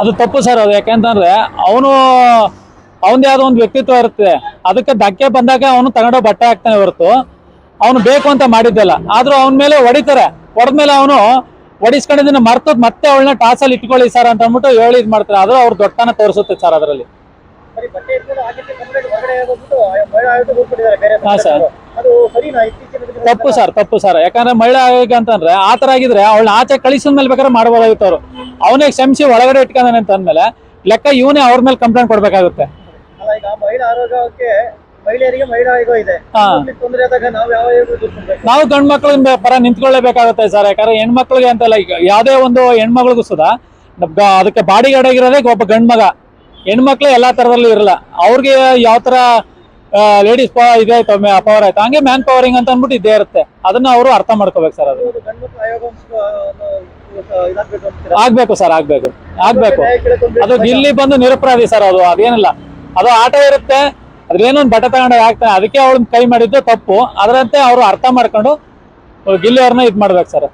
ಅದು ತಪ್ಪು ಸರ್ ಅದು ಯಾಕೆಂತಂದ್ರೆ ಅವನು ಅವನದೇ ಆದ ಒಂದು ವ್ಯಕ್ತಿತ್ವ ಇರುತ್ತೆ. ಅದಕ್ಕೆ ಧಕ್ಕೆ ಬಂದಾಗ ಅವನು ತಗೊಂಡೋ ಬಟ್ಟೆ ಹಾಕ್ತಾನೆ ಹೊರತು. ಅವನು ಬೇಕು ಅಂತ ಮಾಡಿದ್ದಲ್ಲ. ಆದ್ರೂ ಅವನ ಮೇಲೆ ಹೊಡಿತಾರೆ. ಹೊಡೆದ್ಮೇಲೆ ಅವನು ಹೊಡಿಸ್ಕೊಂಡಿದ್ದನ್ನ ಮರ್ತು ಮತ್ತೆ ಅವಳನ್ನ ಟಾಸಲ್ಲಿ ಇಟ್ಕೊಳ್ಳಿ ಸರ್ ಅಂತ ಅಂದ್ಬಿಟ್ಟು ಹೇಳಿ ಇದು ಮಾಡ್ತಾರೆ. ಆದ್ರೂ ಅವ್ರು ದೊಡ್ಡನ ತೋರಿಸುತ್ತೆ ಸರ್ ಅದರಲ್ಲಿ. ಹಾ, ಸರ್. ತಪ್ಪು ಸರ್ ತಪ್ಪು ಸರ್. ಯಾಕಂದ್ರೆ ಮಹಿಳೆ ಆಗಿ ಅಂತಂದ್ರೆ ಆ ತರ ಆಗಿದ್ರೆ ಅವಳನ್ನ ಆಚೆ ಕಳಿಸಿದ ಮೇಲೆ ಬೇಕಾದ್ರೆ ಮಾಡ್ಬೋದಾಗಿತ್ತು ಅವರು ಅವನೇ ಕ್ಷಮಿಸಿ ಒಳಗಡೆ ಇಟ್ಕೊಂಡಾನೆ ಅಂತ ಅಂದ್ಮೇಲೆ ಲೆಕ್ಕ ಇವನೇ ಅವ್ರ ಮೇಲೆ ಕಂಪ್ಲೇಂಟ್ ಕೊಡ್ಬೇಕಾಗುತ್ತೆ. ನಾವು ಗಂಡ್ ಮಕ್ಳ ಪರ ನಿಂತ್ಕೊಳ್ಳೇಬೇಕಾಗುತ್ತೆ ಸರ್. ಯಾಕಂದ್ರೆ ಹೆಣ್ಮಕ್ಳಿಗೆ ಅಂತಲ್ಲ ಈಗ ಯಾವುದೇ ಒಂದು ಹೆಣ್ಮಗಳಿಗೂ ಸುದ ಅದಕ್ಕೆ ಬಾಡಿ ಗಾರ್ಡ್ ಆಗಿರೋದೇ ಒಬ್ಬ ಗಂಡ್ ಮಗ ಹೆಣ್ಮಕ್ಳು ಎಲ್ಲಾ ತರದಲ್ಲೂ ಇರಲ್ಲ. ಅವ್ರಿಗೆ ಯಾವ ತರ ಲೇಡೀಸ್ ಇದೆ ಪವರ್ ಆಯ್ತು. ಹಂಗೆ ಮ್ಯಾನ್ ಪವರಿಂಗ್ ಅಂತ ಅಂದ್ಬಿಟ್ಟು ಇದೇ ಇರುತ್ತೆ. ಅದನ್ನ ಅವರು ಅರ್ಥ ಮಾಡ್ಕೋಬೇಕು ಸರ್ ಅದು. ಆಗ್ಬೇಕು ಸರ್ ಆಗ್ಬೇಕು. ಆಗ್ಬೇಕು. ಅದು ಇಲ್ಲಿ. ಬಂದು ನಿರಪರಾಧಿ ಸರ್ ಅದು ಅದೇನಿಲ್ಲ. ಅದು ಆಟ ಇರುತ್ತೆ ಅದ್ರೇನೋ ಒಂದು ಬಟ್ಟೆ ತಗೊಂಡಾಗ ಆಗ್ತಾನೆ ಅದಕ್ಕೆ ಅವಳು ಕೈ ಮಾಡಿದ್ದು ತಪ್ಪು. ಅದರಂತೆ ಅವರು ಅರ್ಥ ಮಾಡ್ಕೊಂಡು ಗಿಲ್ಲಿ ಅವ್ರನ್ನ ಇದು ಮಾಡ್ಬೇಕು ಸರ್.